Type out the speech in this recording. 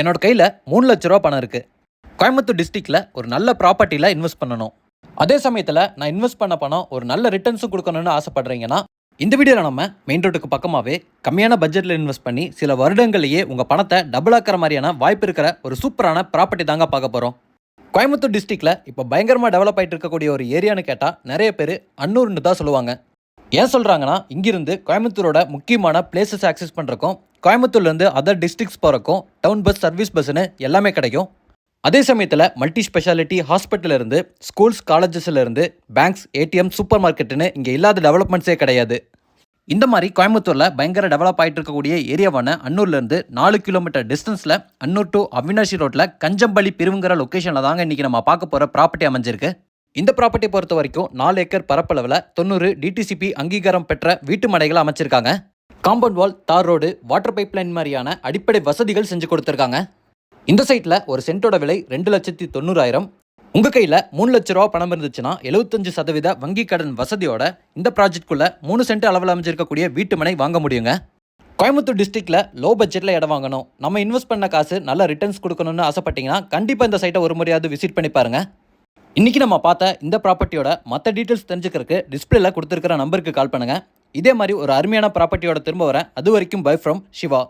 என்னோட கையில் மூணு லட்ச ரூபா பணம் இருக்குது கோயம்புத்தூர் டிஸ்ட்ரிக்டில் ஒரு நல்ல ப்ராப்பர்ட்டியில் இன்வெஸ்ட் பண்ணணும். அதே சமயத்தில் நான் இன்வெஸ்ட் பண்ண பணம் ஒரு நல்ல ரிட்டர்ன்ஸும் கொடுக்கணும்னு ஆசைப்பட்றீங்கன்னா இந்த வீடியோவில் நம்ம மெயின் ரோட்டுக்கு பக்கமாகவே கம்மியான பட்ஜெட்டில் இன்வெஸ்ட் பண்ணி சில வருடங்களையே உங்கள் பணத்தை டபுள் ஆக்கிற மாதிரியான வாய்ப்பு இருக்கிற ஒரு சூப்பரான ப்ராப்பர்ட்டி தாங்க பார்க்க போகிறோம் கோயம்புத்தூர் டிஸ்ட்ரிக்டில் இப்போ பயங்கரமாக டெவலப் ஆகிட்டு இருக்கக்கூடிய ஒரு ஏரியான்னு கேட்டால் நிறைய பேர் அன்னூர்னு தான் சொல்லுவாங்க. ஏன் சொல்கிறாங்கன்னா இங்கிருந்து கோயம்புத்தூரோட முக்கியமான பிளேசஸ் ஆக்சஸ் பண்ணுறக்கும் கோயம்புத்தூர்லேருந்து அதர் டிஸ்ட்ரிக்ஸ் போகிறக்கும் டவுன் பஸ் சர்வீஸ் பஸ்ஸுன்னு எல்லாமே கிடைக்கும். அதே சமயத்தில் மல்டி ஸ்பெஷாலிட்டி ஹாஸ்பிட்டல் இருந்து ஸ்கூல்ஸ் காலேஜஸ்லேருந்து பேங்க்ஸ் ஏடிஎம் சூப்பர் மார்க்கெட்டுன்னு இங்கே இல்லாத டெவலப்மெண்ட்ஸே கிடையாது. இந்த மாதிரி கோயம்புத்தூரில் பயங்கர டெவலப் ஆகிட்டு இருக்கக்கூடிய ஏரியாவான அன்னூர்லேருந்து நாலு கிலோமீட்டர் டிஸ்டன்ஸில் அன்னூர் டு அவினாஷி ரோட்டில் கஞ்சம்பள்ளி பிரிவுங்கிற லொக்கேஷனில் தாங்க இன்றைக்கி நம்ம பார்க்க போகிற ப்ராப்பர்ட்டி அமைஞ்சிருக்கு. இந்த ப்ராப்பர்ட்டி பொறுத்த வரைக்கும் நாலு ஏக்கர் பரப்பளவில் தொண்ணூறு டிடிசிபி அங்கீகாரம் பெற்ற வீட்டு மனைகளை அமைச்சிருக்காங்க. காம்பவுண்ட் வால் தார் ரோடு வாட்டர் பைப்லைன் மாதிரியான அடிப்படை வசதிகள் செஞ்சு கொடுத்துருக்காங்க. இந்த சைட்டில் ஒரு சென்ட்டோட விலை ரெண்டு லட்சத்தி தொண்ணூறாயிரம். உங்கள் கையில் மூணு லட்ச ரூபா பணம் இருந்துச்சுன்னா எழுபத்தஞ்சு சதவீத வங்கி கடன் வசதியோட இந்த ப்ராஜெக்ட்குள்ள மூணு சென்ட் அளவில் அமைஞ்சிருக்கக்கூடிய வீட்டு மனை வாங்க முடியுங்க. கோயம்புத்தூர் டிஸ்ட்ரிக்டில் லோ பட்ஜெட்டில் இடம் வாங்கணும். நம்ம இன்வெஸ்ட் பண்ண காசு நல்ல ரிட்டர்ன்ஸ் கொடுக்கணும்னு ஆசைப்பட்டீங்கன்னா கண்டிப்பாக இந்த சைட்டை ஒரு முறையாவது விசிட் பண்ணி பாருங்கள் இன்னைக்கு நம்ம பார்த்த இந்த ப்ராப்பர்ட்டியோட மற்ற டீட்டெயில்ஸ் தெரிஞ்சுக்கிறதுக்கு டிஸ்பிளேல கொடுத்துருக்கிற நம்பருக்கு கால் பண்ணுங்கள் இதே மாதிரி ஒரு அருமையான ப்ராப்பர்ட்டியோட திரும்ப வரேன். அது வரைக்கும் பை ஃப்ரம் சிவா.